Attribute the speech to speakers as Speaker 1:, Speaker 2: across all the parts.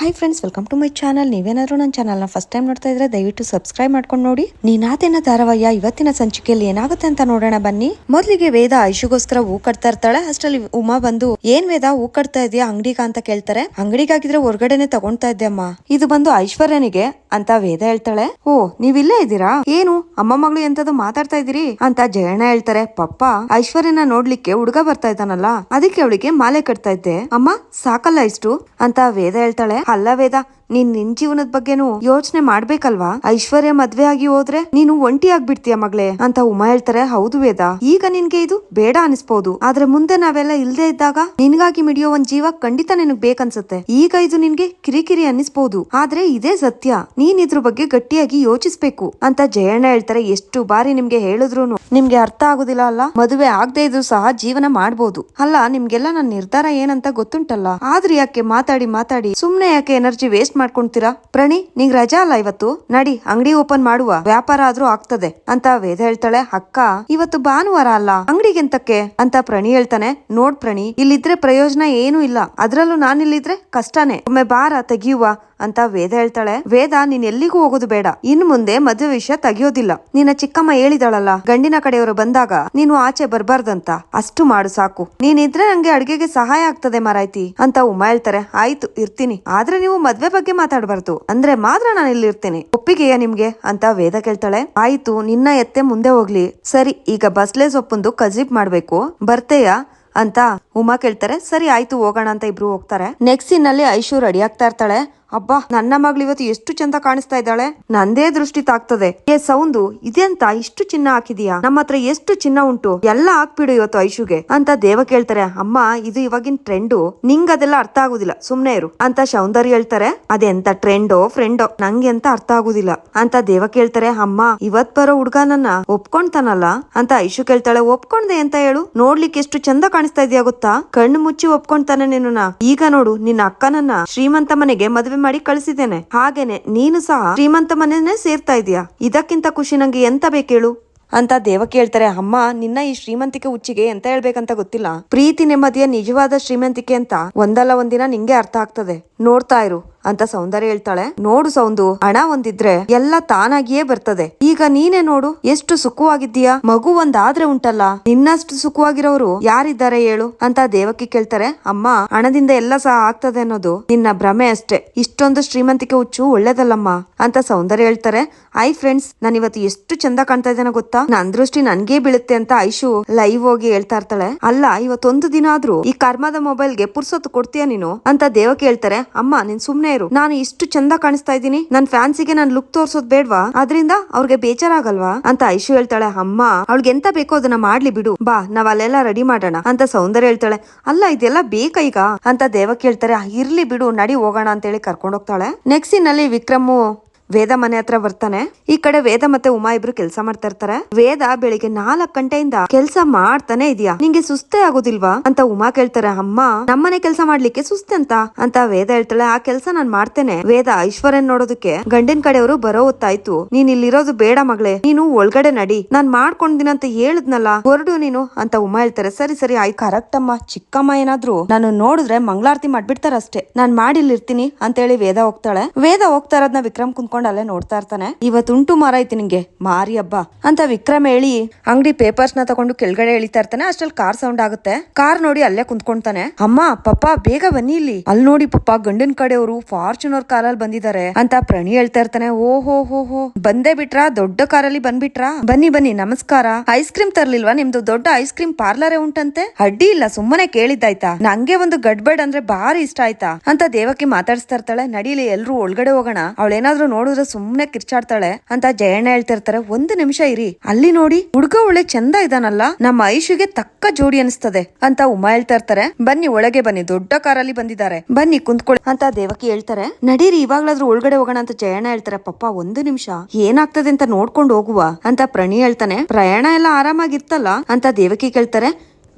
Speaker 1: Hi friends welcome to my channel ನೀವೇನಾದ್ರೂ ನನ್ನ ಚಾನಲ್ನ ಫಸ್ಟ್ ಟೈಮ್ ನೋಡ್ತಾ ಇದ್ರೆ ದಯವಿಟ್ಟು ಸಬ್ಸ್ಕ್ರೈಬ್ ಮಾಡ್ಕೊಂಡು ನೋಡಿ. ನೀನಾದೇನ ಧಾರಾವಾಹಿಯ ಇವತ್ತಿನ ಸಂಚಿಕೆಯಲ್ಲಿ ಏನಾಗುತ್ತೆ ಅಂತ ನೋಡೋಣ ಬನ್ನಿ. ಮೊದಲಿಗೆ ವೇದ ಐಶುಗೋಸ್ಕರ ಹೂ ಕಟ್ತಾ ಇರ್ತಾಳೆ. ಅಷ್ಟರಲ್ಲಿ ಉಮಾ ಬಂದು, ಏನ್ ವೇದ, ಹೂ ಕಟ್ತಾ ಇದೆಯಾ? ಅಂಗಡಿಗ ಅಂತ ಕೇಳ್ತಾರೆ. ಅಂಗಡಿಗಾಗಿದ್ರೆ ಹೊರಗಡೆನೆ ತಗೊಂತಾ ಇದ್ದೆ ಅಮ್ಮ. ಇದು ಬಂದು ಐಶ್ವರ್ಯನಿಗೆ ಅಂತ ವೇದ ಹೇಳ್ತಾಳೆ. ಓ, ನೀವಿಲ್ಲೇ ಇದ್ದೀರಾ? ಏನು? ಅಮ್ಮ ಮಗಳು ಎಂತದ್ದು ಮಾತಾಡ್ತಾ ಇದ್ದೀರಿ? ಅಂತ ಜಯಣ್ಣ ಹೇಳ್ತಾರೆ. ಪಪ್ಪ, ಐಶ್ವರ್ಯನ ನೋಡ್ಲಿಕ್ಕೆ ಹುಡುಗ ಬರ್ತಾ ಇದ್ದಾನಲ್ಲ. ಅದಕ್ಕೆ ಅವಳಿಗೆ ಮಾಲೆ ಕಟ್ತಾ ಇದ್ದೆ. ಅಮ್ಮ, ಸಾಕಲ್ಲ ಇಷ್ಟು? ಅಂತ ವೇದ ಹೇಳ್ತಾಳೆ. ಅಲ್ಲ ವೇದ ನೀನ್ ನಿನ್ ಜೀವನದ ಬಗ್ಗೆನು ಯೋಚನೆ ಮಾಡ್ಬೇಕಲ್ವಾ? ಐಶ್ವರ್ಯ ಮದ್ವೆ ಆಗಿ ಹೋದ್ರೆ ನೀನು ಒಂಟಿ ಆಗ್ಬಿಡ್ತೀಯ ಮಗಳೇ ಅಂತ ಉಮಾ ಹೇಳ್ತಾರೆ. ಹೌದು ವೇದ. ಈಗ ನಿನ್ಗೆ ಇದು ಬೇಡ ಅನಿಸ್ಬೋದು. ಆದ್ರೆ ಮುಂದೆ ನಾವೆಲ್ಲ ಇಲ್ದೆ ಇದ್ದಾಗ ನಿನ್ಗಾಗಿ ಮಿಡಿಯೋ ಒಂದ್ ಜೀವ ಖಂಡಿತ ನಿನಗ್ ಬೇಕನ್ಸುತ್ತೆ. ಈಗ ಇದು ನಿನ್ಗೆ ಕಿರಿಕಿರಿ ಅನ್ನಿಸ್ಬೋದು. ಆದ್ರೆ ಇದೇ ಸತ್ಯ. ನೀನ್ ಇದ್ರ ಬಗ್ಗೆ ಗಟ್ಟಿಯಾಗಿ ಯೋಚಿಸ್ಬೇಕು ಅಂತ ಜಯಣ್ಣ ಹೇಳ್ತಾರೆ. ಎಷ್ಟು ಬಾರಿ ನಿಮ್ಗೆ ಹೇಳಿದ್ರು ನಿಮ್ಗೆ ಅರ್ಥ ಆಗುದಿಲ್ಲ ಅಲ್ಲ? ಮದುವೆ ಆಗದೆ ಇದ್ರು ಸಹ ಜೀವನ ಮಾಡ್ಬೋದು. ಅಲ್ಲ, ನಿಮ್ಗೆಲ್ಲ ನನ್ನ ನಿರ್ಧಾರ ಏನಂತ ಗೊತ್ತುಂಟಲ್ಲ? ಆದ್ರೆ ಯಾಕೆ? ಮಾತಾಡಿ ಮಾತಾಡಿ. ಸುಮ್ನೆ ಯಾಕೆ ಎನರ್ಜಿ ವೇಸ್ಟ್ ಮಾಡ್ಕೊಂತೀರಾ ಪ್ರಣಿ, ನಿಂಗ್ ರಜಾ ಅಲ್ಲ ಇವತ್ತು? ನಡಿ, ಅಂಗಡಿ ಓಪನ್ ಮಾಡುವ. ವ್ಯಾಪಾರ ಆದ್ರೂ ಆಗ್ತದೆ. ಅಂತ ವೇದ ಹೇಳ್ತಾಳೆ. ಅಕ್ಕ, ಇವತ್ತು ಭಾನುವಾರ ಅಲ್ಲ. ಅಂಗಡಿಗೆಂತಕ್ಕೆ ಅಂತ ಪ್ರಣಿ ಹೇಳ್ತಾನೆ. ನೋಡ್ ಪ್ರಣಿ, ಇಲ್ಲಿದ್ರೆ ಪ್ರಯೋಜನ ಏನೂ ಇಲ್ಲ. ಅದ್ರಲ್ಲೂ ನಾನಿಲ್ಲಿದ್ರೆ ಕಷ್ಟನೇ. ಒಮ್ಮೆ ಬಾರ ತೆಗಿಯುವ. ಅಂತ ವೇದ ಹೇಳ್ತಾಳೆ. ವೇದ, ನೀನ್ ಎಲ್ಲಿಗೂ ಹೋಗೋದು ಬೇಡ. ಇನ್ ಮುಂದೆ ಮದುವೆ ವಿಷಯ ತೆಗಿಯೋದಿಲ್ಲ. ನಿನ್ನ ಚಿಕ್ಕಮ್ಮ ಹೇಳಿದಾಳಲ್ಲ, ಗಂಡಿನ ಕಡೆಯವರು ಬಂದಾಗ ನೀನು ಆಚೆ ಬರ್ಬಾರ್ದಂತ. ಅಷ್ಟು ಮಾಡು ಸಾಕು. ನೀನಿದ್ರೆ ನಂಗೆ ಅಡ್ಗೆಗೆ ಸಹಾಯ ಆಗ್ತದೆ ಮಾರಾಯ್ತಿ ಅಂತ ಉಮಾ ಹೇಳ್ತಾರೆ. ಆಯ್ತು, ಇರ್ತೀನಿ. ಆದ್ರೆ ನೀವು ಮದ್ವೆ ಬಗ್ಗೆ ಮಾತಾಡಬಾರ್ದು. ಅಂದ್ರೆ ಮಾತ್ರ ನಾನು ಇಲ್ಲಿ ಇರ್ತೇನೆ. ಒಪ್ಪಿಗೆಯಾ ನಿಮ್ಗೆ? ಅಂತ ವೇದ ಕೇಳ್ತಾಳೆ. ಆಯ್ತು, ನಿನ್ನ ಎತ್ತೆ ಮುಂದೆ ಹೋಗ್ಲಿ. ಸರಿ, ಈಗ ಬಸ್ಲೆ ಸೊಪ್ಪೊಂದು ಕಜೀಬ್ ಮಾಡ್ಬೇಕು. ಬರ್ತೆಯಾ? ಅಂತ ಉಮಾ ಕೇಳ್ತಾರೆ. ಸರಿ, ಆಯ್ತು, ಹೋಗೋಣ ಅಂತ ಇಬ್ರು ಹೋಗ್ತಾರೆ. ನೆಕ್ಸ್ಟ್ ಸೀನ್ ಐಶು ರೆಡಿ ಆಗ್ತಾ ಇರ್ತಾಳೆ. ಅಬ್ಬಾ, ನನ್ನ ಮಗಳು ಇವತ್ತು ಎಷ್ಟು ಚಂದ ಕಾಣಿಸ್ತಾ ಇದ್ದಾಳೆ. ನಂದೇ ದೃಷ್ಟಿ ತಾಗ್ತದೆ ಏ ಸೌಂದು, ಇದೆಂತ ಇಷ್ಟು ಚಿನ್ನ ಹಾಕಿದೀಯಾ? ನಮ್ಮ ಹತ್ರ ಎಷ್ಟು ಚಿನ್ನ ಉಂಟು? ಎಲ್ಲ ಹಾಕ್ಬಿಡು ಇವತ್ತು ಐಶುಗೆ. ಅಂತ ದೇವ ಕೇಳ್ತಾರೆ. ಅಮ್ಮ, ಇದು ಇವಾಗಿನ ಟ್ರೆಂಡು ನಿಂಗ್ ಅದೆಲ್ಲ ಅರ್ಥ ಆಗುದಿಲ್ಲ. ಸುಮ್ನೆ ಇರು. ಅಂತ ಸೌಂದರ್ಯ ಹೇಳ್ತಾರೆ. ಅದೆಂತ ಟ್ರೆಂಡೋ ಫ್ರೆಂಡೋ ನಂಗೆ ಅಂತ ಅರ್ಥ ಆಗುದಿಲ್ಲ. ಅಂತ ದೇವ ಕೇಳ್ತಾರೆ. ಅಮ್ಮ, ಇವತ್ ಬರೋ ಹುಡುಗನನ್ನ ಒಪ್ಕೊಂತಾನಲ್ಲ ಅಂತ ಐಶು ಕೇಳ್ತಾಳೆ. ಒಪ್ಕೊಂಡೆ ಅಂತ ಹೇಳು. ನೋಡ್ಲಿಕ್ಕೆ ಎಷ್ಟು ಚಂದ ಕಾಣಿಸ್ತಾ ಇದೆಯಾ ಗೊತ್ತಾ? ಕಣ್ಣು ಮುಚ್ಚಿ ಒಪ್ಕೊಂತಾನೆ ನಿನ್ನ ಈಗ ನೋಡು, ನಿನ್ನ ಅಕ್ಕನನ್ನ ಶ್ರೀಮಂತ ಮನೆಗೆ ಮದುವೆ ಮಾಡಿ ಕಳಿಸಿದ್ದೇನೆ. ಹಾಗೇನೆ, ನೀನು ಸಹ ಶ್ರೀಮಂತ ಮನೆನೇ ಸೇರ್ತಾ ಇದೀಯಾ ಇದಕ್ಕಿಂತ ಖುಷಿ ನಂಗೆ ಎಂತ ಬೇಕೇಳು? ಅಂತ ದೇವ ಕೇಳ್ತಾರೆ, ಅಮ್ಮ, ನಿನ್ನ ಈ ಶ್ರೀಮಂತಿಕೆ ಹುಚ್ಚಿಗೆ ಎಂತ ಹೇಳ್ಬೇಕಂತ ಗೊತ್ತಿಲ್ಲ. ಪ್ರೀತಿ ನೆಮ್ಮದಿಯ ನಿಜವಾದ ಶ್ರೀಮಂತಿಕೆ ಅಂತ ಒಂದಲ್ಲ ಒಂದಿನ ನಿಂಗೆ ಅರ್ಥ ಆಗ್ತದೆ. ನೋಡ್ತಾ ಇರು. ಅಂತ ಸೌಂದರ್ಯ ಹೇಳ್ತಾಳೆ. ನೋಡು ಸೌಂದು, ಹಣ ಒಂದಿದ್ರೆ ಎಲ್ಲ ತಾನಾಗಿಯೇ ಬರ್ತದೆ. ಈಗ ನೀನೇ ನೋಡು, ಎಷ್ಟು ಸುಖವಾಗಿದ್ದೀಯಾ? ಮಗು ಒಂದಾದ್ರೆ ಉಂಟಲ್ಲ ನಿನ್ನಷ್ಟು ಸುಖವಾಗಿರೋರು ಯಾರಿದ್ದಾರೆ ಹೇಳು ಅಂತ ದೇವಕ್ಕೆ ಕೇಳ್ತಾರೆ. ಅಮ್ಮ, ಹಣದಿಂದ ಎಲ್ಲ ಸಹ ಆಗ್ತದೆ ಅನ್ನೋದು ನಿನ್ನ ಭ್ರಮೆ ಅಷ್ಟೇ. ಇಷ್ಟೊಂದು ಶ್ರೀಮಂತಿಕೆ ಹುಚ್ಚು ಒಳ್ಳೇದಲ್ಲಮ್ಮ ಅಂತ ಸೌಂದರ್ಯ ಹೇಳ್ತಾರೆ. ಐ ಫ್ರೆಂಡ್ಸ್ ನಾನು ಇವತ್ತು ಎಷ್ಟು ಚಂದ ಕಾಣ್ತಾ ಇದ್ದೇನೆ ಗೊತ್ತಾ? ನನ್ ದೃಷ್ಟಿ ನನ್ಗೆ ಬೀಳುತ್ತೆ ಅಂತ ಐಶು ಲೈವ್ ಹೋಗಿ ಹೇಳ್ತಾ ಇರ್ತಾಳೆ. ಅಲ್ಲ, ಇವತ್ತೊಂದು ದಿನ ಆದ್ರೂ ಈ ಕರ್ಮದ ಮೊಬೈಲ್ಗೆ ಪುರ್ಸೊತ್ತು ಕೊಡ್ತೀಯ ನೀನು? ಅಂತ ದೇವಕ್ಕೆ ಹೇಳ್ತಾರೆ. ಅಮ್ಮ, ನೀನ್ ಸುಮ್ನೆ ಇರು. ನಾನು ಇಷ್ಟು ಚಂದ ಕಾಣಿಸ್ತಾ ಇದ್ದೀನಿ. ನನ್ ಫ್ಯಾನ್ಸಿಗೆ ನನ್ ಲುಕ್ ತೋರ್ಸೋದ್ ಬೇಡ್ವಾ? ಅದ್ರಿಂದ ಅವ್ರಿಗೆ ಬೇಜಾರಾಗಲ್ವಾ? ಅಂತ ಐಶು ಹೇಳ್ತಾಳೆ, ಅಮ್ಮ, ಅವ್ಳಿಗೆ ಎಂತ ಬೇಕೋ ಅದನ್ನ ಮಾಡ್ಲಿ ಬಿಡು. ಬಾ, ನಾವ್ ಅಲ್ಲೆಲ್ಲ ರೆಡಿ ಮಾಡೋಣ. ಅಂತ ಸೌಂದರ್ಯ ಹೇಳ್ತಾಳೆ, ಅಲ್ಲ, ಇದೆಲ್ಲ ಬೇಕಾ ಈಗ? ಅಂತ ದೇವಕ್ ಹೇಳ್ತಾರೆ ಇರ್ಲಿ ಬಿಡು, ನಡಿ ಹೋಗೋಣ ಅಂತ ಹೇಳಿ ಕರ್ಕೊಂಡು ಹೋಗ್ತಾಳೆ. ನೆಕ್ಸ್ಟ್ ಅಲ್ಲಿ ವಿಕ್ರಮು ವೇದ ಮನೆ ಹತ್ರ ಬರ್ತಾನೆ. ಈ ಕಡೆ ವೇದ ಮತ್ತೆ ಉಮಾ ಇಬ್ರು ಕೆಲಸ ಮಾಡ್ತಾ ಇರ್ತಾರೆ. ವೇದ ಬೆಳಿಗ್ಗೆ ನಾಲ್ಕ್ ಗಂಟೆಯಿಂದ ಕೆಲಸ ಮಾಡ್ತಾನೆ ಇದೆಯಾ. ನಿಂಗೆ ಸುಸ್ತೆ ಆಗೋದಿಲ್ವಾ? ಅಂತ ಉಮಾ ಕೇಳ್ತಾರೆ. ಅಮ್ಮ ನಮ್ಮನೆ ಕೆಲಸ ಮಾಡ್ಲಿಕ್ಕೆ ಸುಸ್ತೆ ಅಂತ. ಅಂತ ವೇದ ಹೇಳ್ತಾಳೆ. ಆ ಕೆಲಸ ನಾನ್ ಮಾಡ್ತೇನೆ. ವೇದ ಐಶ್ವರ್ಯನ್ ನೋಡೋದಕ್ಕೆ ಗಂಡಿನ ಕಡೆಯವರು ಬರೋ ಹೊತ್ತಾಯ್ತು. ನೀನ್ ಇಲ್ಲಿರೋದು ಬೇಡ ಮಗಳೇ. ನೀನು ಒಳಗಡೆ ನಡಿ. ನಾನ್ ಮಾಡ್ಕೊಂಡಿನ ಅಂತ ಹೇಳದ್ನಲ್ಲ, ಹೊರಡು ನೀನು ಅಂತ ಉಮಾ ಹೇಳ್ತಾರೆ. ಸರಿ ಸರಿ, ಆಯ್ತು. ಕರೆಕ್ಟ್ ಅಮ್ಮ. ಚಿಕ್ಕಮ್ಮ ಏನಾದ್ರು ನಾನು ನೋಡಿದ್ರೆ ಮಂಗಳಾರತಿ ಮಾಡ್ಬಿಡ್ತಾರ ಅಷ್ಟೇ ನಾನ್ ಮಾಡಿಲ್ಲಿರ್ತೀನಿ ಅಂತ ಹೇಳಿ ವೇದ ಹೋಗ್ತಾಳೆ. ವೇದ ಹೋಗ್ತಾ ಇರೋದ್ನ ವಿಕ್ರಮ್ ಕುಂತ್ಕೊಂಡು ಅಲ್ಲೇ ನೋಡ್ತಾ ಇರ್ತಾನೆ. ಇವತ್ತುಂಟು ಮಾರಾಯ್ತು ನಿಂಗೆ, ಮಾರಿ ಹಬ್ಬ ಅಂತ ವಿಕ್ರಮ್ ಹೇಳಿ ಅಂಗಡಿ ಪೇಪರ್ಸ್ನ ತಗೊಂಡು ಕೆಳಗಡೆ ಎಳಿತಾ ಇರ್ತಾನೆ. ಅಷ್ಟ್ರಲ್ಲಿ ಕಾರ್ ಸೌಂಡ್ ಆಗುತ್ತೆ. ಕಾರ್ ನೋಡಿ ಅಲ್ಲೇ ಕುಂತ್ಕೊಂತಾನೆ ಅಮ್ಮ, ಪಪ್ಪ, ಬೇಗ ಬನ್ನಿ ಇಲ್ಲಿ. ಅಲ್ಲಿ ನೋಡಿ ಪಪ್ಪ, ಗಂಡನ್ ಕಡೆಯವರು ಫಾರ್ಚುನರ್ ಕಾರಲ್ಲಿ ಬಂದಿದ್ದಾರೆ ಅಂತ ಪ್ರಣಿ ಹೇಳ್ತಾ ಇರ್ತಾನೆ. ಓ ಹೋ ಹೋ. ಹೋ ಬಂದೇ ಬಿಟ್ರಾ? ದೊಡ್ಡ ಕಾರಲ್ಲಿ ಬಂದ್ಬಿಟ್ರಾ? ಬನ್ನಿ ಬನ್ನಿ, ನಮಸ್ಕಾರ. ಐಸ್ ಕ್ರೀಮ್ ತರ್ಲಿಲ್ವಾ? ನಿಮ್ದು ದೊಡ್ಡ ಐಸ್ ಕ್ರೀಮ್ ಪಾರ್ಲರ್ ಉಂಟಂತೆ? ಅಡ್ಡಿ ಇಲ್ಲ, ಸುಮ್ಮನೆ ಕೇಳಿದ್ದಾಯ್ತಾ? ನಂಗೆ ಒಂದು ಗಡ್ಬಡ್ ಅಂದ್ರೆ ಬಾರಿ ಇಷ್ಟ ಆಯ್ತಾ? ಅಂತ ದೇವಕಿ ಮಾತಾಡಿಸ್ತಾ ಇರ್ತಾಳೆ. ನಡೀಲಿ, ಎಲ್ರು ಒಳಗಡೆ ಹೋಗೋಣ. ಅವಳೇನಾದ್ರೂ ನೋಡಿದ್ರೆ ಸುಮ್ನೆ ಕಿರ್ಚಾಡ್ತಾಳೆ ಅಂತ ಜಯಣ್ಣ ಹೇಳ್ತಿರ್ತಾರೆ, ಒಂದು ನಿಮಿಷ ಇರಿ. ಅಲ್ಲಿ ನೋಡಿ, ಹುಡುಗ ಒಳ್ಳೆ ಚಂದ ಇದಾನಲ್ಲ. ನಮ್ಮ ಐಶುಗೆ ತಕ್ಕ ಜೋಡಿ ಅನಿಸ್ತದೆ ಅಂತ ಉಮಾ ಹೇಳ್ತಾ ಇರ್ತಾರೆ ಬನ್ನಿ, ಒಳಗೆ ಬನ್ನಿ. ದೊಡ್ಡ ಕಾರಲ್ಲಿ ಬಂದಿದ್ದಾರೆ. ಬನ್ನಿ, ಕುಂತ್ಕೊಳ್ಳಿ ಅಂತ ದೇವಕಿ ಹೇಳ್ತಾರೆ. ನಡೀರಿ, ಇವಾಗ್ಲಾದ್ರೂ ಒಳಗಡೆ ಹೋಗೋಣ ಅಂತ ಜಯಣ್ಣ ಹೇಳ್ತಾರೆ. ಪಪ್ಪ, ಒಂದು ನಿಮಿಷ. ಏನಾಗ್ತದೆ ಅಂತ ನೋಡ್ಕೊಂಡು ಹೋಗುವ ಅಂತ ಪ್ರಣಿ ಹೇಳ್ತಾನೆ. ಪ್ರಯಾಣ ಎಲ್ಲ ಆರಾಮಾಗಿರ್ತಲ್ಲ ಅಂತ ದೇವಕಿ ಕೇಳ್ತಾರೆ.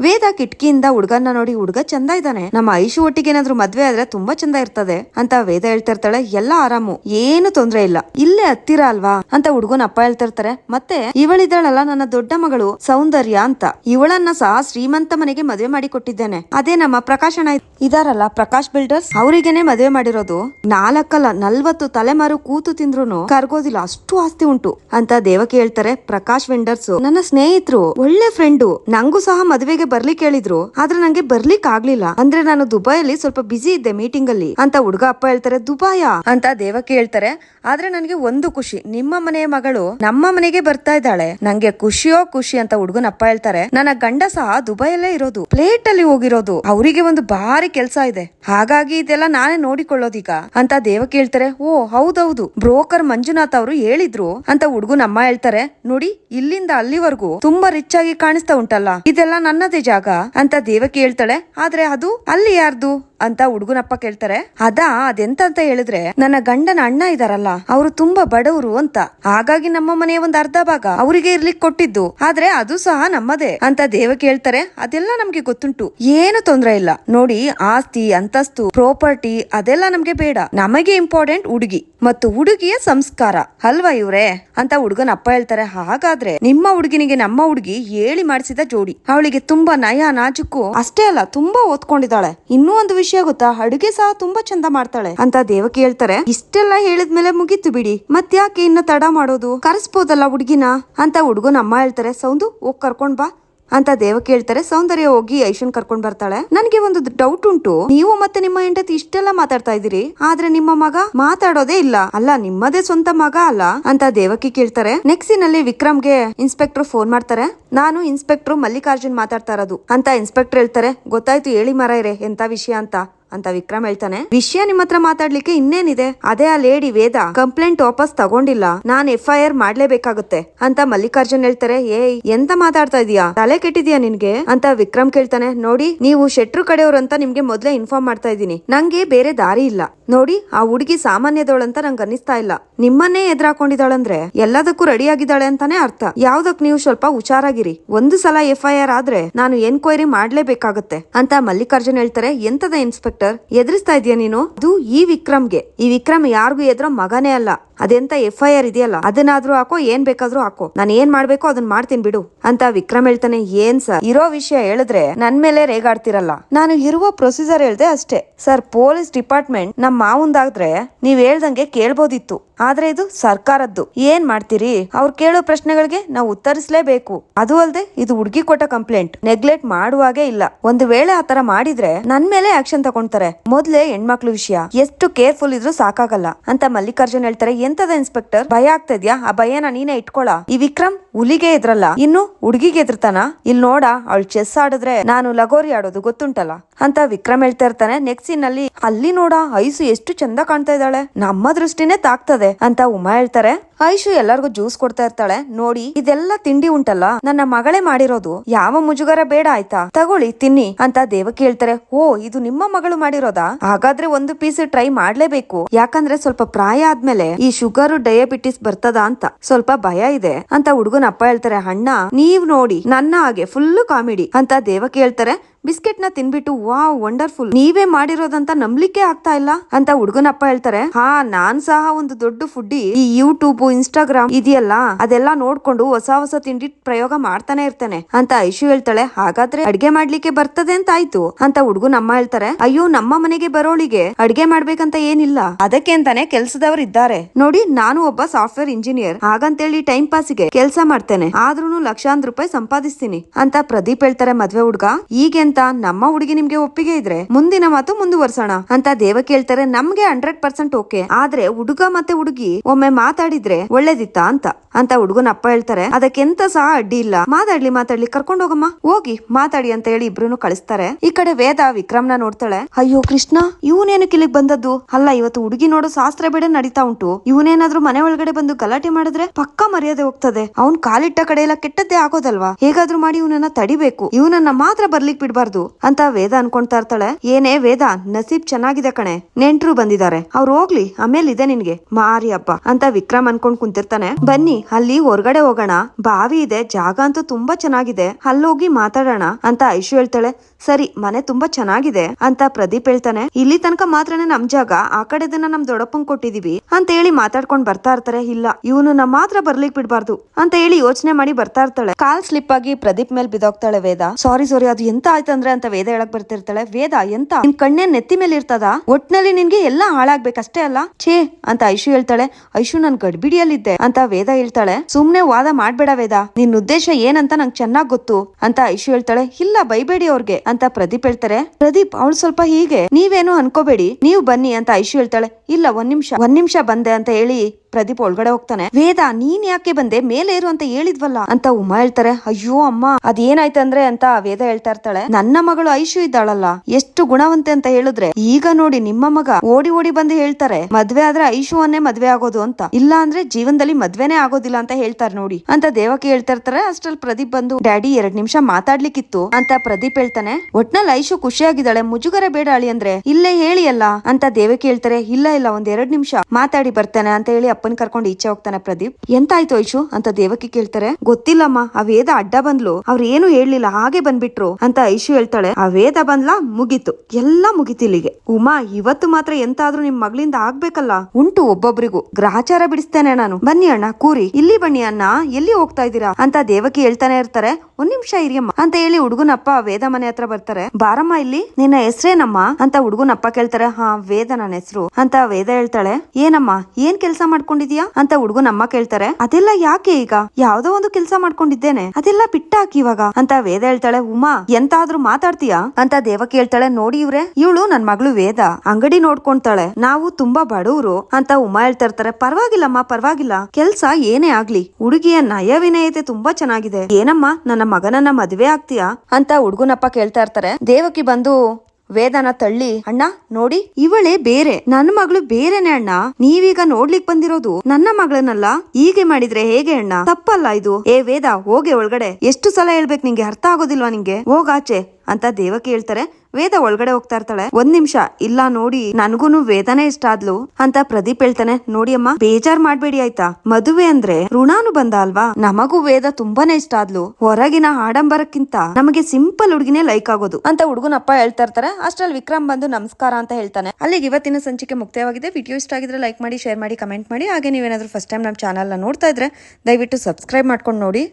Speaker 1: ವೇದ ಕಿಟಕಿಯಿಂದ ಹುಡ್ಗನ್ನ ನೋಡಿ ಹುಡ್ಗ ಚಂದ ಇದ್ದಾನೆ. ನಮ್ಮ ಐಶು ಒಟ್ಟಿಗೆ ಏನಾದ್ರು ಮದ್ವೆ ಆದ್ರೆ ತುಂಬಾ ಚಂದ ಇರ್ತದೆ ಅಂತ ವೇದ ಹೇಳ್ತಾ ಇರ್ತಾಳೆ ಎಲ್ಲ ಆರಾಮು, ಏನು ತೊಂದ್ರೆ ಇಲ್ಲ. ಇಲ್ಲೇ ಹತ್ತಿರ ಅಲ್ವಾ ಅಂತ ಹುಡುಗನ ಅಪ್ಪ ಹೇಳ್ತಾ ಇರ್ತಾರೆ ಮತ್ತೆ ಇವಳಿದ್ದಾಳಲ್ಲ ನನ್ನ ದೊಡ್ಡ ಮಗಳು ಸೌಂದರ್ಯ ಅಂತ. ಇವಳನ್ನ ಸಹ ಶ್ರೀಮಂತ ಮನೆಗೆ ಮದುವೆ ಮಾಡಿ ಕೊಟ್ಟಿದ್ದೇನೆ. ಅದೇ ನಮ್ಮ ಪ್ರಕಾಶನ ಇದಾರಲ್ಲ, ಪ್ರಕಾಶ್ ಬಿಲ್ಡರ್ಸ್ ಅವರಿಗೇನೆ ಮದುವೆ ಮಾಡಿರೋದು. ನಾಲ್ಕಲ್ಲ, ನಲ್ವತ್ತು ತಲೆಮಾರು ಕೂತು ತಿಂದ್ರು ಕರ್ಗೋದಿಲ್ಲ. ಅಷ್ಟು ಆಸ್ತಿ ಉಂಟು ಅಂತ ದೇವಕಿ ಹೇಳ್ತಾರೆ ಪ್ರಕಾಶ್ ವೆಂಡರ್ಸ್ ನನ್ನ ಸ್ನೇಹಿತರು, ಒಳ್ಳೆ ಫ್ರೆಂಡು ನಂಗೂ ಸಹ ಮದುವೆಗೆ ಬರ್ಲಿಕ್ಕೆ ಹೇಳಿದ್ರು. ಆದ್ರೆ ನಂಗೆ ಬರ್ಲಿಕ್ ಆಗ್ಲಿಲ್ಲ. ಅಂದ್ರೆ ನಾನು ದುಬೈಯಲ್ಲಿ ಸ್ವಲ್ಪ ಬಿಜಿ ಇದ್ದೆ ಮೀಟಿಂಗ್ ಅಲ್ಲಿ. ಅಂತ ಹುಡುಗ ಅಪ್ಪ ಹೇಳ್ತಾರೆ, ದುಬಾಯ ಅಂತ ದೇವಕ್ಕೆ ಹೇಳ್ತಾರೆ ಆದ್ರೆ ನನಗೆ ಒಂದು ಖುಷಿ, ನಿಮ್ಮ ಮನೆಯ ಮಗಳು ನಮ್ಮ ಮನೆಗೆ ಬರ್ತಾ ಇದ್ದಾಳೆ. ನಂಗೆ ಖುಷಿಯೋ ಖುಷಿ ಅಂತ ಹುಡುಗನ ಅಪ್ಪ ಹೇಳ್ತಾರೆ. ನನ್ನ ಗಂಡ ಸಹ ದುಬೈಯಲ್ಲೇ ಇರೋದು ಪ್ಲೇಟ್ ಅಲ್ಲಿ ಹೋಗಿರೋದು. ಅವರಿಗೆ ಒಂದು ಭಾರಿ ಕೆಲಸ ಇದೆ. ಹಾಗಾಗಿ ಇದೆಲ್ಲ ನಾನೇ ನೋಡಿಕೊಳ್ಳೋದೀಗ ಅಂತ ದೇವ ಹೇಳ್ತಾರೆ ಓ, ಹೌದೌದು. ಬ್ರೋಕರ್ ಮಂಜುನಾಥ್ ಅವರು ಹೇಳಿದ್ರು ಅಂತ ಹುಡುಗನ ಅಮ್ಮ ಹೇಳ್ತಾರೆ. ನೋಡಿ, ಇಲ್ಲಿಂದ ಅಲ್ಲಿವರೆಗೂ ತುಂಬಾ ರಿಚ್ ಆಗಿ ಕಾಣಿಸ್ತಾ ಉಂಟಲ್ಲ. ಇದೆಲ್ಲ ನನ್ನದೇ. ಜಾಗ ಅಂತ ದೇವಕಿ ಹೇಳ್ತಾಳೆ ಆದ್ರೆ ಅದು ಅಲ್ಲಿ ಯಾರ್ದು? ಅಂತ ಹುಡುಗನಪ್ಪ ಕೇಳ್ತಾರೆ. ಅದಾ ಅದೆಂತ ಅಂತ ಹೇಳಿದ್ರೆ, ನನ್ನ ಗಂಡನ ಅಣ್ಣ ಇದಾರಲ್ಲ, ಅವರು ತುಂಬಾ ಬಡವರು ಅಂತ. ಹಾಗಾಗಿ ನಮ್ಮ ಮನೆಯ ಒಂದು ಅರ್ಧ ಭಾಗ ಅವರಿಗೆ ಇರ್ಲಿಕ್ಕೆ ಕೊಟ್ಟಿದ್ದು. ಆದ್ರೆ ಅದು ಸಹ ನಮ್ಮದೇ, ಅಂತ ದೇವ ಹೇಳ್ತಾರೆ ಅದೆಲ್ಲ ನಮ್ಗೆ ಗೊತ್ತುಂಟು. ಏನು ತೊಂದ್ರೆ ಇಲ್ಲ. ನೋಡಿ, ಆಸ್ತಿ, ಅಂತಸ್ತು ಪ್ರಾಪರ್ಟಿ ಅದೆಲ್ಲ ನಮ್ಗೆ ಬೇಡ. ನಮಗೆ ಇಂಪಾರ್ಟೆಂಟ್ ಹುಡುಗಿ ಮತ್ತು ಹುಡುಗಿಯ ಸಂಸ್ಕಾರ. ಅಲ್ವಾ ಇವ್ರೆ? ಅಂತ ಹುಡುಗನ ಅಪ್ಪ ಹೇಳ್ತಾರೆ. ಹಾಗಾದ್ರೆ ನಿಮ್ಮ ಹುಡುಗಿನಿಗೆ ನಮ್ಮ ಹುಡುಗಿ ಹೇಳಿ ಮಾಡಿಸಿದ ಜೋಡಿ. ಅವಳಿಗೆ ತುಂಬಾ ನಯ, ನಾಜುಕು, ಅಷ್ಟೇ ಅಲ್ಲ, ತುಂಬಾ ಓದ್ಕೊಂಡಿದ್ದಾಳೆ. ಇನ್ನೂ ಒಂದು ವಿಷಯ ಗೊತ್ತಾ ಅಡುಗೆ ಸಹ ತುಂಬಾ ಚಂದ ಮಾಡ್ತಾಳೆ ಅಂತ ದೇವಕಿ ಹೇಳ್ತಾರೆ ಇಷ್ಟೆಲ್ಲ ಹೇಳಿದ್ಮೇಲೆ ಮುಗೀತು ಬಿಡಿ. ಮತ್ತ್ಯಾಕೆ ಇನ್ನ ತಡ ಮಾಡೋದು? ಕರೆಸ್ಬೋದಲ್ಲ ಹುಡುಗಿನ? ಅಂತ ಹುಡುಗನ ಅಮ್ಮ ಹೇಳ್ತಾರೆ, ಸೌಂದು, ಹೋಗ್ ಕರ್ಕೊಂಡ್ ಬಾ. ಅಂತ ದೇವಕಿ ಹೇಳ್ತಾರೆ ಸೌಂದರ್ಯ ಹೋಗಿ ಐಶನ್ ಕರ್ಕೊಂಡ್ ಬರ್ತಾಳೆ. ನನಗೆ ಒಂದು ಡೌಟ್ ಉಂಟು. ನೀವು ಮತ್ತೆ ನಿಮ್ಮ ಹೆಂಡತಿ ಇಷ್ಟೆಲ್ಲ ಮಾತಾಡ್ತಾ ಇದೀರಿ ಆದ್ರೆ ನಿಮ್ಮ ಮಗ ಮಾತಾಡೋದೇ ಇಲ್ಲ. ಅಲ್ಲ, ನಿಮ್ಮದೇ ಸ್ವಂತ ಮಗ ಅಲ್ಲ ಅಂತ ದೇವಕಿ ಕೇಳ್ತಾರೆ. ನೆಕ್ಸ್ಟಿನಲ್ಲಿ ವಿಕ್ರಮ್ಗೆ ಇನ್ಸ್ಪೆಕ್ಟರ್ ಫೋನ್ ಮಾಡ್ತಾರೆ. ನಾನು ಇನ್ಸ್ಪೆಕ್ಟರ್ ಮಲ್ಲಿಕಾರ್ಜುನ್ ಮಾತಾಡ್ತಾ ಇರೋದು ಅಂತ ಇನ್ಸ್ಪೆಕ್ಟರ್ ಹೇಳ್ತಾರೆ. ಗೊತ್ತಾಯ್ತು, ಹೇಳಿ ಮರ ಇರೆ ಎಂತ ವಿಷಯ ಅಂತ. ಅಂತ ವಿಕ್ರಮ್ ಹೇಳ್ತಾನೆ. ವಿಷಯ ನಿಮ್ಮ ಹತ್ರ ಮಾತಾಡ್ಲಿಕ್ಕೆ ಇನ್ನೇನಿದೆ? ಅದೇ ಆ ಲೇಡಿ ವೇದ ಕಂಪ್ಲೇಂಟ್ ವಾಪಸ್ ತಗೊಂಡಿಲ್ಲ. ನಾನ್ ಎಫ್ ಐ ಆರ್ ಮಾಡ್ಲೇಬೇಕಾಗುತ್ತೆ ಅಂತ ಮಲ್ಲಿಕಾರ್ಜುನ್ ಹೇಳ್ತಾರೆ. ಏಯ್, ಎಂತ ಮಾತಾಡ್ತಾ ಇದೀಯಾ? ತಲೆ ಕೆಟ್ಟಿದ್ಯಾ ನಿನ್ಗೆ? ಅಂತ ವಿಕ್ರಮ್ ಕೇಳ್ತಾನೆ. ನೋಡಿ, ನೀವು ಶೆಟ್ರು ಕಡೆಯವ್ರು ಅಂತ ನಿಮ್ಗೆ ಮೊದ್ಲೇ ಇನ್ಫಾರ್ಮ್ ಮಾಡ್ತಾ ಇದೀನಿ ನಂಗೆ ಬೇರೆ ದಾರಿ ಇಲ್ಲ. ನೋಡಿ, ಆ ಹುಡುಗಿ ಸಾಮಾನ್ಯದವಳಂತ ನಂಗೆ ಅನ್ನಿಸ್ತಾ ಇಲ್ಲ. ನಿಮ್ಮನ್ನೇ ಎದುರಾಕೊಂಡಿದ್ದಾಳಂದ್ರೆ ಎಲ್ಲದಕ್ಕೂ ರೆಡಿ ಆಗಿದ್ದಾಳೆ ಅಂತಾನೆ ಅರ್ಥ. ಯಾವ್ದಕ್ ನೀವು ಸ್ವಲ್ಪ ಹುಷಾರಾಗಿರಿ. ಒಂದು ಸಲ ಎಫ್ ಐ ಆರ್ ಆದ್ರೆ ನಾನು ಎನ್ಕ್ವೈರಿ ಮಾಡ್ಲೇಬೇಕಾಗತ್ತೆ ಅಂತ ಮಲ್ಲಿಕಾರ್ಜುನ್ ಹೇಳ್ತಾರೆ. ಎಂತದ ಇನ್ಸ್ಪೆಕ್ಟರ್? ಎದುರಿಸ್ತಾ ಇದೀಯ ನೀನು? ಅದು ಈ ವಿಕ್ರಮ್ಗೆ. ಈ ವಿಕ್ರಮ್ ಯಾರಿಗೂ ಎದುರೋ ಮಗನೇ ಅಲ್ಲ. ಅದೆಂತ ಎಫ್ ಐ ಆರ್ ಇದೆಯಲ್ಲ? ಅದನ್ನಾದ್ರೂ ಹಾಕೋ, ಏನ್ ಬೇಕಾದ್ರೂ ಹಾಕೋ. ನಾನು ಏನ್ ಮಾಡ್ಬೇಕೋ ಅದನ್ನ ಮಾಡ್ತೀನಿ ಬಿಡು ಅಂತ ವಿಕ್ರಮ್ ಹೇಳ್ತಾನೆ. ಏನ್ ಸರ್? ಇರೋ ವಿಷಯ ಹೇಳಿದ್ರೆ ನನ್ ಮೇಲೆ ರೇಗಾಡ್ತಿರಲ್ಲ. ನಾನು ಇರುವ ಪ್ರೊಸೀಜರ್ ಹೇಳ್ದೆ ಅಷ್ಟೇ. ಸರ್, ಪೊಲೀಸ್ ಡಿಪಾರ್ಟ್ಮೆಂಟ್ ನಮ್ಮ ಮಾವುಂದಾದ್ರೆ ನೀವ್ ಹೇಳ್ದಂಗೆ ಕೇಳ್ಬೋದಿತ್ತು. ಆದ್ರೆ ಇದು ಸರ್ಕಾರದ್ದು. ಏನ್ ಮಾಡ್ತೀರಿ? ಅವ್ರು ಕೇಳೋ ಪ್ರಶ್ನೆಗಳಿಗೆ ನಾವು ಉತ್ತರಿಸಲೇಬೇಕು. ಅದು ಅಲ್ಲದೆ ಇದು ಹುಡುಗಿ ಕೊಟ್ಟ ಕಂಪ್ಲೇಂಟ್. ನೆಗ್ಲೆಕ್ಟ್ ಮಾಡುವಾಗೆ ಇಲ್ಲ. ಒಂದು ವೇಳೆ ಆತರ ಮಾಡಿದ್ರೆ ನನ್ ಮೇಲೆ ಆಕ್ಷನ್ ತಗೊಂತಾರೆ ಮೊದ್ಲೇ ಹೆಣ್ಮಕ್ಳು ವಿಷಯ. ಎಷ್ಟು ಕೇರ್ಫುಲ್ ಇದ್ರೂ ಸಾಕಾಗಲ್ಲ. ಅಂತ ಮಲ್ಲಿಕಾರ್ಜುನ್ ಹೇಳ್ತಾರೆ. ಎಂತದ ಇನ್ಸ್ಪೆಕ್ಟರ್? ಭಯ ಆಗ್ತದ್ಯಾ ಆ ಭಯನ ನೀನೇ ಇಟ್ಕೊಳ. ಈ ವಿಕ್ರಮ್ ಹುಲಿಗೆ ಇದ್ರಲ್ಲ ಇನ್ನು ಹುಡುಗಿಗೆ ಎದ್ರತಾನ? ಇಲ್ಲಿ ನೋಡ, ಅವಳು ಚೆಸ್ ಆಡಿದ್ರೆ ನಾನು ಲಗೋರಿ ಆಡೋದು ಗೊತ್ತುಂಟಲ್ಲ? ಅಂತ ವಿಕ್ರಮ್ ಹೇಳ್ತಾ ಇರ್ತಾನೆ. ನೆಕ್ಸ್ಟ್ ಸೀನ್ ಅಲ್ಲಿ ಅಲ್ಲಿ ನೋಡ, ಐಸು ಎಷ್ಟು ಚಂದ ಕಾಣ್ತಾ ಇದ್ದಾಳೆ. ನಮ್ಮ ದೃಷ್ಟಿನೇ ತಾಕ್ತದೆ. ಅಂತ ಉಮಾ ಹೇಳ್ತಾರೆ. ಐಶು ಎಲ್ಲರಿಗೂ ಜ್ಯೂಸ್ ಕೊಡ್ತಾ ಇರ್ತಾಳೆ. ನೋಡಿ, ಇದೆಲ್ಲ ತಿಂಡಿ ಉಂಟಲ್ಲ? ನನ್ನ ಮಗಳೇ ಮಾಡಿರೋದು. ಯಾವ ಮುಜುಗರ ಬೇಡ ಆಯ್ತಾ? ತಗೊಳ್ಳಿ, ತಿನ್ನಿ ಅಂತ ದೇವಕಿ ಹೇಳ್ತಾರೆ. ಓ, ಇದು ನಿಮ್ಮ ಮಗಳು ಮಾಡಿರೋದಾ? ಹಾಗಾದ್ರೆ ಒಂದು ಪೀಸ್ ಟ್ರೈ ಮಾಡ್ಲೇಬೇಕು. ಯಾಕಂದ್ರೆ ಸ್ವಲ್ಪ ಪ್ರಾಯ ಆದ್ಮೇಲೆ ಈ ಶುಗರ್ ಡಯಾಬಿಟಿಸ್ ಬರ್ತದ ಅಂತ. ಸ್ವಲ್ಪ ಭಯ ಇದೆ ಅಂತ ಹುಡುಗನ ಅಪ್ಪ ಹೇಳ್ತಾರೆ. ಅಣ್ಣ, ನೀವ್ ನೋಡಿ, ನನ್ನ ಹಾಗೆ ಫುಲ್ ಕಾಮಿಡಿ ಅಂತ ದೇವಕಿ ಹೇಳ್ತಾರೆ. ಬಿಸ್ಕೆಟ್ನ ತಿನ್ಬಿಟ್ಟು ವಾ ವಂಡರ್ಫುಲ್. ನೀವೇ ಮಾಡಿರೋದಂತ ನಂಬ್ಲಿಕ್ಕೆ ಆಗ್ತಾ ಇಲ್ಲ? ಅಂತ ಹುಡುಗನಪ್ಪ ಹೇಳ್ತಾರೆ. ಹಾ, ನಾನ್ ಸಹ ಒಂದು ದೊಡ್ಡ ಫುಡ್ಡಿ. ಈ ಯೂಟ್ಯೂಬ್, ಇನ್ಸ್ಟಾಗ್ರಾಮ್ ಇದೆಯಲ್ಲ, ಅದೆಲ್ಲ ನೋಡ್ಕೊಂಡು ಹೊಸ ಹೊಸ ತಿಂಡಿ ಪ್ರಯೋಗ ಮಾಡ್ತಾನೆ ಇರ್ತೇನೆ. ಅಂತ ಐಶು ಹೇಳ್ತಾಳೆ. ಹಾಗಾದ್ರೆ ಅಡ್ಗೆ ಮಾಡ್ಲಿಕ್ಕೆ ಬರ್ತದೆ ಅಂತ ಆಯ್ತು? ಅಂತ ಹುಡುಗನ ಅಮ್ಮ ಹೇಳ್ತಾರೆ. ಅಯ್ಯೋ, ನಮ್ಮ ಮನೆಗೆ ಬರೋಳಿಗೆ ಅಡ್ಗೆ ಮಾಡ್ಬೇಕಂತ ಏನಿಲ್ಲ. ಅದಕ್ಕೆ ಅಂತಾನೆ ಕೆಲ್ಸದವ್ರು ಇದ್ದಾರೆ. ನೋಡಿ, ನಾನು ಒಬ್ಬ ಸಾಫ್ಟ್ವೇರ್ ಇಂಜಿನಿಯರ್. ಹಾಗಂತೇಳಿ ಟೈಮ್ ಪಾಸಿಗೆ ಕೆಲಸ ಮಾಡ್ತೇನೆ. ಆದ್ರೂನು ಲಕ್ಷಾಂತರ ರೂಪಾಯಿ ಸಂಪಾದಿಸ್ತೀನಿ. ಅಂತ ಪ್ರದೀಪ್ ಹೇಳ್ತಾರೆ ಮದ್ವೆ ಹುಡ್ಗ. ಈಗೆಂತ ನಮ್ಮ ಹುಡುಗಿ ನಿಮ್ಗೆ ಒಪ್ಪಿಗೆ ಇದ್ರೆ ಮುಂದಿನ ಮಾತು ಮುಂದುವರ್ಸೋಣ ಅಂತ ದೇವ ಕೇಳ್ತಾರೆ. ನಮ್ಗೆ ಹಂಡ್ರೆಡ್ ಪರ್ಸೆಂಟ್ ಓಕೆ ಆದ್ರೆ ಹುಡುಗ ಮತ್ತೆ ಹುಡುಗಿ ಒಮ್ಮೆ ಮಾತಾಡಿದ್ರೆ ಒಳ್ಳೇದಿತ್ತಾ ಅಂತ. ಅಂತ ಹುಡುಗನ ಅಪ್ಪ ಹೇಳ್ತಾರೆ. ಅದಕ್ಕೆಂತ ಸಹ ಅಡ್ಡಿ ಇಲ್ಲ. ಮಾತಾಡ್ಲಿ ಮಾತಾಡ್ಲಿ, ಕರ್ಕೊಂಡು ಹೋಗಮ್ಮ. ಹೋಗಿ, ಮಾತಾಡಿ ಅಂತ ಹೇಳಿ ಇಬ್ರು ಕಳಿಸ್ತಾರೆ. ಈ ಕಡೆ ವೇದ ವಿಕ್ರಮ್ನ ನೋಡ್ತಾಳೆ. ಅಯ್ಯೋ ಕೃಷ್ಣ ಇವನೇನಕ್ಕೆ ಇಲ್ಲಿಗೆ ಬಂದದ್ದು? ಅಲ್ಲ, ಇವತ್ತು ಹುಡುಗಿ ನೋಡೋ ಶಾಸ್ತ್ರ ಬೇಡ ನಡೀತಾ ಉಂಟು. ಇವನೇನಾದ್ರೂ ಮನೆ ಒಳಗಡೆ ಬಂದು ಗಲಾಟೆ ಮಾಡಿದ್ರೆ ಪಕ್ಕ ಮರ್ಯಾದೆ ಹೋಗ್ತದೆ. ಅವ್ನ್ ಕಾಲಿಟ್ಟ ಕಡೆ ಎಲ್ಲ ಕೆಟ್ಟದ್ದೇ ಆಗೋದಲ್ವಾ? ಹೇಗಾದ್ರೂ ಮಾಡಿ ಇವನನ್ನ ತಡಿಬೇಕು. ಇವನನ್ನ ಮಾತ್ರ ಬರ್ಲಿಕ್ ಬಿಡ್ಬಾರ್ದು. ಬಿಡ್ಬಾರ್ದು ಅಂತ ವೇದ ಅನ್ಕೊಂತಾ ಇರ್ತಾಳೆ. ಏನೇ ವೇದ, ನಸೀಬ್ ಚೆನ್ನಾಗಿದೆ ಕಣೆ. ನೆಂಟ್ರು ಬಂದಿದ್ದಾರೆ. ಅವ್ರು ಹೋಗ್ಲಿ, ಆಮೇಲೆ ಇದೆ ನಿನ್ಗೆ. ಮಾರಿ ಹಬ್ಬ ಅಂತ ವಿಕ್ರಮ್ ಅನ್ಕೊಂಡ್ ಕುಂತಿರ್ತಾನೆ. ಬನ್ನಿ, ಅಲ್ಲಿ ಹೊರಗಡೆ ಹೋಗೋಣ. ಬಾವಿ ಇದೆ, ಜಾಗ ಅಂತೂ ತುಂಬಾ ಚೆನ್ನಾಗಿದೆ. ಅಲ್ಲೋಗಿ ಮಾತಾಡೋಣ ಅಂತ ಐಶು ಹೇಳ್ತಾಳೆ. ಸರಿ, ಮನೆ ತುಂಬಾ ಚೆನ್ನಾಗಿದೆ ಅಂತ ಪ್ರದೀಪ್ ಹೇಳ್ತಾನೆ. ಇಲ್ಲಿ ತನಕ ಮಾತ್ರನೇ ನಮ್ ಜಾಗ, ಆ ಕಡೆದನ್ನ ನಮ್ ದೊಡ್ಡಪ್ಪಂಗ್ ಕೊಟ್ಟಿದೀವಿ ಅಂತ ಹೇಳಿ ಮಾತಾಡ್ಕೊಂಡ್ ಬರ್ತಾ ಇರ್ತಾರೆ. ಇಲ್ಲ, ಇವನು ನಮ್ ಮಾತ್ರ ಬರ್ಲಿಕ್ ಬಿಡ್ಬಾರ್ದು ಅಂತ ಹೇಳಿ ಯೋಚನೆ ಮಾಡಿ ಬರ್ತಾ ಇರ್ತಾಳೆ. ಕಾಲ್ ಸ್ಲಿಪ್ ಆಗಿ ಪ್ರದೀಪ್ ಮೇಲ್ ಬಿದೋಗ್ತಾಳೆ ವೇದ. ಸಾರಿ ಸಾರಿ, ಅದು ಎಂತ ಆಯ್ತಂದ್ರೆ ಅಂತ ವೇದ ಹೇಳಕ್ ಬರ್ತಿರ್ತಾಳೆ. ವೇದ, ಎಂತ? ನಿನ್ ಕಣ್ಣೆ ನೆತ್ತಿ ಮೇಲೆ ಇರ್ತದ? ಒಟ್ನಲ್ಲಿ ನಿನ್ಗೆ ಎಲ್ಲ ಹಾಳಾಗ್ಬೇಕಷ್ಟೇ ಅಲ್ಲ? ಛೇ, ಅಂತ ಐಶು ಹೇಳ್ತಾಳೆ. ಐಶು, ನನ್ ಗಡ್ಬಿಡಿಯಲ್ಲಿದ್ದೆ, ಅಂತ ವೇದ ಹೇಳ್ತಾಳೆ. ಸುಮ್ನೆ ವಾದ ಮಾಡ್ಬೇಡ ವೇದ. ನಿನ್ ಉದ್ದೇಶ ಏನಂತ ನಂಗೆ ಚೆನ್ನಾಗ್ ಗೊತ್ತು, ಅಂತ ಐಶು ಹೇಳ್ತಾಳೆ. ಇಲ್ಲ, ಬೈಬೇಡಿ ಅವ್ರಿಗೆ, ಅಂತ ಪ್ರದೀಪ್ ಹೇಳ್ತಾರೆ. ಪ್ರದೀಪ್, ಅವಳು ಸ್ವಲ್ಪ ಹೀಗೆ. ನೀವೇನು ಅನ್ಕೋಬೇಡಿ. ನೀವು ಬನ್ನಿ, ಅಂತ ಐಶು ಹೇಳ್ತಾಳೆ. ಇಲ್ಲ, ಒಂದ್ ನಿಮಿಷ ಒಂದ್ ನಿಮಿಷ ಬಂದೆ ಅಂತ ಹೇಳಿ ಪ್ರದೀಪ್ ಒಳಗಡೆ ಹೋಗ್ತಾನೆ. ವೇದ, ನೀನ್ ಯಾಕೆ ಬಂದೆ? ಮೇಲೆ ಏರು ಅಂತ ಹೇಳಿದ್ವಲ್ಲ? ಅಂತ ಉಮಾ ಹೇಳ್ತಾರೆ. ಅಯ್ಯೋ ಅಮ್ಮ ಅದೇನಾಯ್ತಂದ್ರೆ ಅಂತ ವೇದ ಹೇಳ್ತಾ ಇರ್ತಾಳೆ. ನನ್ನ ಮಗಳು ಐಶು ಇದ್ದಾಳಲ್ಲ, ಎಷ್ಟು ಗುಣವಂತೆ ಅಂತ ಹೇಳಿದ್ರೆ. ಈಗ ನೋಡಿ ನಿಮ್ಮ ಮಗ ಓಡಿ ಓಡಿ ಬಂದು ಹೇಳ್ತಾರೆ, ಮದ್ವೆ ಆದ್ರೆ ಐಶುವನ್ನೇ ಮದ್ವೆ ಆಗೋದು ಅಂತ. ಇಲ್ಲ ಅಂದ್ರೆ ಜೀವನದಲ್ಲಿ ಮದ್ವೆನೇ ಆಗೋದಿಲ್ಲ ಅಂತ ಹೇಳ್ತಾರೆ ನೋಡಿ. ಅಂತ ದೇವಕ್ಕೆ ಹೇಳ್ತಾ ಇರ್ತಾರೆ. ಅಷ್ಟ್ರಲ್ಲಿ ಪ್ರದೀಪ್ ಬಂದು, ಡ್ಯಾಡಿ, ಎರಡ್ ನಿಮಿಷ ಮಾತಾಡ್ಲಿಕ್ಕಿತ್ತು. ಅಂತ ಪ್ರದೀಪ್ ಹೇಳ್ತಾನೆ. ಒಟ್ನಲ್ಲಿ ಐಶು ಖುಷಿಯಾಗಿದ್ದಾಳೆ. ಮುಜುಗರ ಬೇಡ ಅಳಿ ಅಂದ್ರೆ. ಇಲ್ಲೇ ಹೇಳಿ ಅಲ್ಲ ಅಂತ ದೇವಕ್ಕೆ ಹೇಳ್ತಾರೆ. ಇಲ್ಲ ಇಲ್ಲ, ಒಂದ್ ಎರಡ್ ನಿಮಿಷ ಮಾತಾಡಿ ಬರ್ತಾನೆ. ಅಂತ ಹೇಳಿ ಅಪ್ಪನ್ ಕರ್ಕೊಂಡು ಈಚೆ ಹೋಗ್ತಾನೆ ಪ್ರದೀಪ್. ಎಂತಾಯ್ತು ಐಶು? ಅಂತ ದೇವಕಿ ಕೇಳ್ತಾರೆ. ಗೊತ್ತಿಲ್ಲಮ್ಮ, ಆ ವೇದ ಅಡ್ಡ ಬಂದ್ಲು. ಅವ್ರೇನು ಹೇಳಲಿಲ್ಲ, ಹಾಗೆ ಬಂದ್ಬಿಟ್ರು, ಅಂತ ಐಶು ಹೇಳ್ತಾಳೆ. ಆ ವೇದ ಬಂದ್ಲಾ? ಮುಗೀತು. ಎಲ್ಲ ಮುಗೀತು ಇಲ್ಲಿಗೆ. ಉಮಾ, ಇವತ್ತು ಮಾತ್ರ ಎಂತಾದ್ರೂ ನಿಮ್ ಮಗಳಿಂದ ಆಗ್ಬೇಕಲ್ಲ? ಉಂಟು ಒಬ್ಬೊಬ್ರಿಗೂ. ಗ್ರಹಚಾರ ಬಿಡಿಸ್ತೇನೆ ನಾನು. ಬನ್ನಿ ಅಣ್ಣ, ಕೂರಿ. ಇಲ್ಲಿ ಬನ್ನಿ ಅಣ್ಣ. ಎಲ್ಲಿ ಹೋಗ್ತಾ ಇದ್ದೀರಾ? ಅಂತ ದೇವಕಿ ಹೇಳ್ತಾನೆ ಇರ್ತಾರೆ. ಒಂದ್ ನಿಮಿಷ ಇರಿಯಮ್ಮ, ಅಂತ ಹೇಳಿ ಹುಡುಗನಪ್ಪ ವೇದ ಮನೆ ಹತ್ರ ಬರ್ತಾರೆ. ಬಾರಮ್ಮ ಇಲ್ಲಿ. ನಿನ್ನ ಹೆಸ್ರೇನಮ್ಮ? ಅಂತ ಹುಡುಗನಪ್ಪ ಕೇಳ್ತಾರೆ. ಹಾ, ವೇದ ನನ್ನ ಹೆಸರು, ಅಂತ ವೇದ ಹೇಳ್ತಾಳೆ. ಏನಮ್ಮ? ಏನ್ ಕೆಲ್ಸ ಮಾಡ್ಕೊಂಡಿದ್ಯಾ ಅಂತ ಹುಡುಗನಮ್ಮ ಕೇಳ್ತಾರೆ. ಅದೆಲ್ಲ ಯಾಕೆ ಈಗ? ಯಾವ್ದೋ ಒಂದು ಕೆಲಸ ಮಾಡ್ಕೊಂಡಿದ್ದೇನೆ. ಅದೆಲ್ಲ ಬಿಟ್ಟಾಕಿ ಇವಾಗ? ಅಂತ ವೇದ ಹೇಳ್ತಾಳೆ, ಉಮಾ, ಎಂತಾದ್ರೂ ಮಾತಾಡ್ತೀಯಾ? ಅಂತ ದೇವ ಕೇಳ್ತಾಳೆ, ನೋಡಿ ಇವ್ರೆ, ಇವಳು ನನ್ ಮಗಳು ವೇದ. ಅಂಗಡಿ ನೋಡ್ಕೊಂತಾಳೆ. ನಾವು ತುಂಬಾ ಬಡವರು. ಅಂತ ಉಮಾ ಹೇಳ್ತಾ ಇರ್ತಾರೆ, ಪರವಾಗಿಲ್ಲಮ್ಮ, ಪರವಾಗಿಲ್ಲ. ಕೆಲ್ಸ ಏನೇ ಆಗ್ಲಿ. ಹುಡುಗಿಯ ನಯ ವಿನಯತೆ ತುಂಬಾ ಚೆನ್ನಾಗಿದೆ. ಏನಮ್ಮ, ನನ್ನ ಮಗನನ್ನ ಮದ್ವೆ ಆಗ್ತೀಯಾ? ಅಂತ ಹುಡುಗನಪ್ಪ ಕೇಳ್ತಾ ಇರ್ತಾರೆ. ದೇವಕಿ ಬಂದು ವೇದನ ತಳ್ಳಿ, ಅಣ್ಣ, ನೋಡಿ, ಇವಳೇ ಬೇರೆ. ನನ್ನ ಮಗಳು ಬೇರೆನೆ, ಅಣ್ಣ. ನೀವೀಗ ನೋಡ್ಲಿಕ್ ಬಂದಿರೋದು ನನ್ನ ಮಗಳನ್ನಲ್ಲ? ಹೀಗೆ ಮಾಡಿದ್ರೆ ಹೇಗೆ, ಅಣ್ಣ? ತಪ್ಪಲ್ಲ ಇದು. ಏ, ವೇದ, ಹೋಗೆ ಒಳಗಡೆ. ಎಷ್ಟು ಸಲ ಹೇಳ್ಬೇಕು ನಿಂಗೆ? ಅರ್ಥ ಆಗೋದಿಲ್ವಾ ನಿಂಗೆ? ಹೋಗಾಚೆ ಅಂತ ದೇವ ಹೇಳ್ತಾರೆ ವೇದ ಒಳಗಡೆ ಹೋಗ್ತಾ ಇರ್ತಾಳೆ. ಒಂದ್ ನಿಮಿಷ, ಇಲ್ಲ ನೋಡಿ, ನನಗೂನು ವೇದನೆ ಇಷ್ಟ ಆದ್ಲು ಅಂತ ಪ್ರದೀಪ್ ಹೇಳ್ತಾನೆ. ನೋಡಿ ಅಮ್ಮ, ಬೇಜಾರ್ ಮಾಡ್ಬೇಡಿ ಆಯ್ತಾ? ಮದುವೆ ಅಂದ್ರೆ ಋಣಾನು ಬಂದ ಅಲ್ವಾ? ನಮಗೂ ವೇದ ತುಂಬಾನೇ ಇಷ್ಟ ಆದ್ಲು. ಹೊರಗಿನ ಆಡಂಬರಕ್ಕಿಂತ ನಮಗೆ ಸಿಂಪಲ್ ಹುಡುಗಿನೇ ಲೈಕ್ ಆಗೋದು ಅಂತ ಹುಡುಗನಪ್ಪ ಹೇಳ್ತಾ ಇರ್ತಾರೆ. ಅಷ್ಟ್ರಲ್ಲಿ ವಿಕ್ರಮ್ ಬಂದು, ನಮಸ್ಕಾರ ಅಂತ ಹೇಳ್ತಾನೆ. ಅಲ್ಲಿಗೆ ಇವತ್ತಿನ ಸಂಚಿಕೆ ಮುಕ್ತವಾಗಿದೆ. ವಿಡಿಯೋ ಇಷ್ಟ ಆಗಿದ್ರೆ ಲೈಕ್ ಮಾಡಿ ಶೇರ್ ಮಾಡಿ ಕಮೆಂಟ್ ಮಾಡಿ. ಹಾಗೆ ನೀವೇನಾದ್ರೂ ಫಸ್ಟ್ ಟೈಮ್ ನಮ್ಮ ಚಾನಲ್ನ ನೋಡ್ತಾ ಇದ್ರೆ ದಯವಿಟ್ಟು ಸಬ್ಸ್ಕ್ರೈಬ್ ಮಾಡ್ಕೊಂಡು ನೋಡಿ.